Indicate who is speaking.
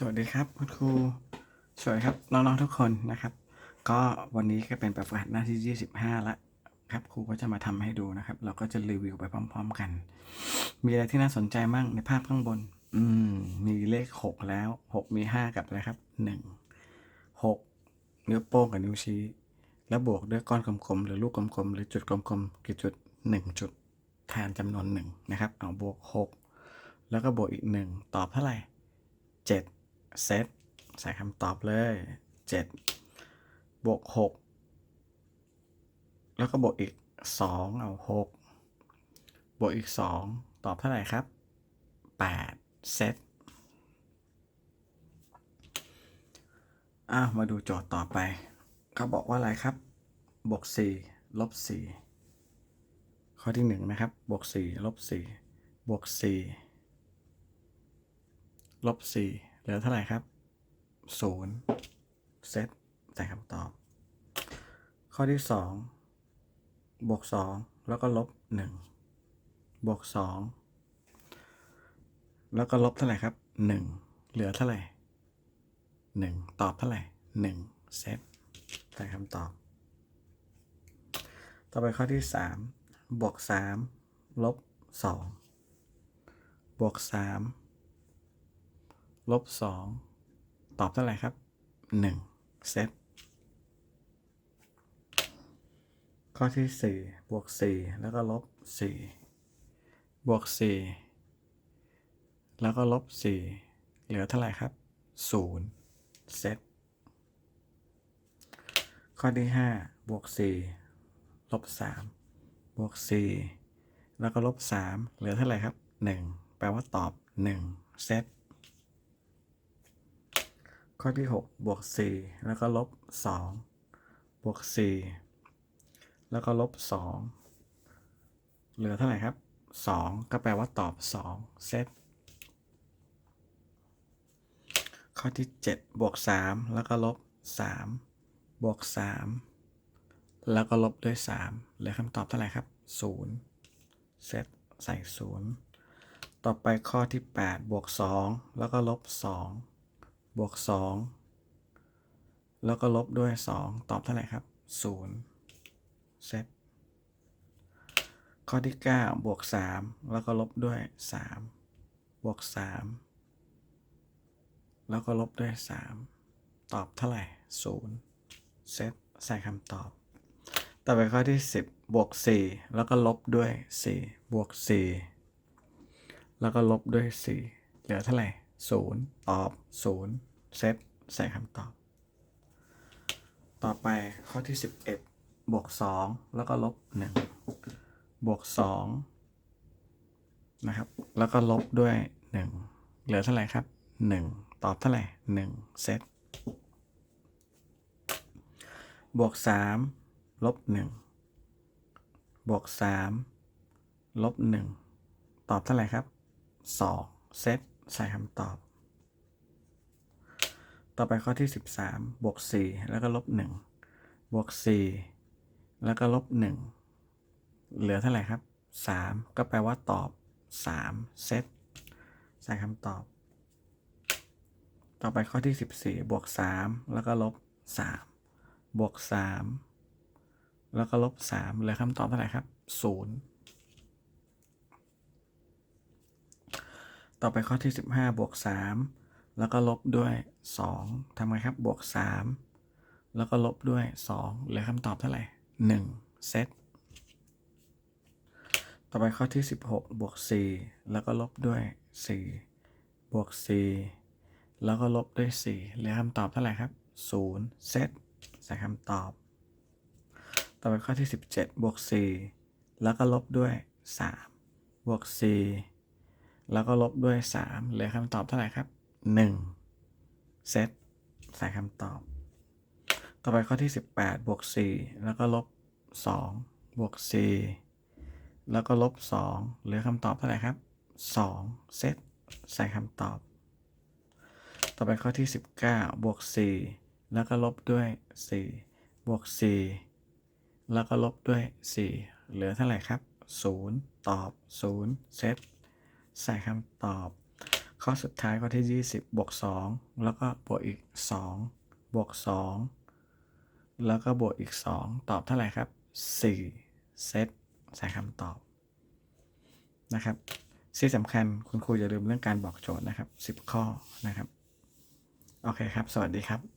Speaker 1: สวัสดีครับคุณครู สวัสดีครับน้องๆทุกคนนะครับ ก็วันนี้ก็เป็นแบบฝึกหัดหน้าที่ 25 ละครับครูก็จะมาทำให้ดูนะครับ เราก็จะรีวิวไปพร้อม ๆ กัน มีอะไรที่น่าสนใจมั่งในภาพข้างบน อืม มีเลข 6 แล้ว 6 มี 5 กับอะไรครับ 1 6 นิ้วโป้งกับนิ้วชี้ แล้วบวกด้วยก้อนกลมๆ หรือลูกกลมๆ หรือจุดกลมๆกี่จุด 1 จุดแทนจำนวนหนึ่งนะครับ เอาบวก 6 แล้วก็บวกอีก 1 ตอบเท่าไหร่ 7 เซตใส่คำตอบเลย 7 บวก 6 แล้วก็บวกอีก 2 เอา 6 บวกอีก 2 ตอบเท่าไหร่ครับ 8 เซตอ้าวมาดูโจทย์ต่อไป เขาบอกว่าอะไรครับ บวก 4 ลบ 4 ข้อที่ 1 นะครับ บวก 4 ลบ 4 บวก 4 ลบ 4 เหลือเท่าไหร่ครับ0เซตใส่คำตอบ ข้อที่2บวก2แล้วก็ลบ1บวก2แล้วก็ลบเท่าไหร่ครับ1เหลือเท่าไหร่1ตอบเท่าไหร่1เซตใส่คำตอบ ต่อไปข้อที่3บวก3ลบ2บวก3 ลบ2ตอบเท่าไหร่ครับ1เซตข้อที่4บวก4แล้วก็ลบ4บวก4แล้วก็ลบ4เหลือเท่าไหร่ครับ0เซตข้อที่5บวก4ลบ3บวก4แล้วก็ลบ3เหลือเท่าไหร่ครับ1แปลว่าตอบ1เซต ข้อที่ 6 บวก 4 แล้วก็ลบ 2 บวก 4 แล้วก็ลบ 2 เหลือเท่าไหร่ครับ 2 ก็แปลว่าตอบ 2 เซต ข้อที่ 7 บวก 3 แล้วก็ลบ 3 บวก 3 แล้วก็ลบด้วย 3 เหลือคำตอบเท่าไหร่ครับ 0 เซต ใส่ 0 ต่อไปข้อที่ 8 บวก 2 แล้วก็ลบ 2 บวก 2 แล้วก็ลบด้วย 2 ตอบเท่าไหร่ครับ 0 เซตข้อที่ 9 บวก 3 แล้วก็ลบด้วย 3 บวก 3 แล้วก็ลบด้วย 3 ตอบเท่าไหร่ 0 เซตใส่คำตอบ ต่อไปข้อที่ 10 บวก 4 แล้วก็ลบด้วย 4 บวก 4 แล้วก็ลบด้วย 4 เหลือเท่าไหร่ 0 ตอบ 0 เซตใส่คำตอบ ต่อไปข้อที่ 11 บวก 2 แล้วก็ลบ 1 บวก 2 นะครับ แล้วก็ลบด้วย 1 เหลือเท่าไหร่ครับ 1 ตอบเท่าไหร่ 1 เซตบวก 3 ลบ 1 บวก 3 ลบ 1 ตอบเท่าไหร่ครับ 2 เซต ใส่คำตอบ ต่อไปข้อที่ 13 บวก 4 แล้วก็ลบ 1 บวก 4 แล้วก็ลบ 1 เหลือเท่าไหร่ครับ 3 ก็แปลว่าตอบ 3 เซต ใส่คำตอบ ต่อไปข้อที่ 14 บวก 3 แล้วก็ลบ 3 บวก 3 แล้วก็ลบ 3 เหลือคำตอบเท่าไหร่ครับ 0 ต่อไปข้อที่ 15 บวก 3 แล้วก็ลบด้วย 2ทำไงครับ บวก 3 แล้วก็ลบด้วย 2เหลือคำตอบเท่าไหร่ 1 เซต ต่อไปข้อที่ 16 บวก 4 แล้วก็ลบด้วย 4 บวก 4 แล้วก็ลบด้วย 4เหลือคำตอบเท่าไหร่ครับ 0 เซต ใส่คำตอบ ต่อไปข้อที่ 17 บวก 4 แล้วก็ลบด้วย 3 บวก 4 แล้วก็ลบด้วย 3 เหลือคำตอบเท่าไหร่ครับ 1 เซตใส่คำตอบ ต่อไปข้อที่ 18 บวก 4 แล้วก็ลบ 2 บวก 4 แล้วก็ลบ 2 เหลือคำตอบเท่าไหร่ครับ 2 เซตใส่คำตอบ ต่อไปข้อที่ 19 บวก 4 แล้วก็ลบด้วย 4 บวก 4 แล้วก็ลบด้วย 4 เหลือเท่าไหร่ครับ 0 ตอบ 0 เซต ใส่คำตอบ ข้อสุดท้ายข้อที่ 20 บวก 2 แล้วก็บวกอีก 2 บวก 2 แล้วก็บวกอีก 2 ตอบเท่าไหร่ครับ 4 เซตใส่คำตอบนะครับที่สำคัญคุณครูอย่าลืมเรื่องการบอกโจทย์นะครับ 10 ข้อนะครับ โอเคครับ สวัสดีครับ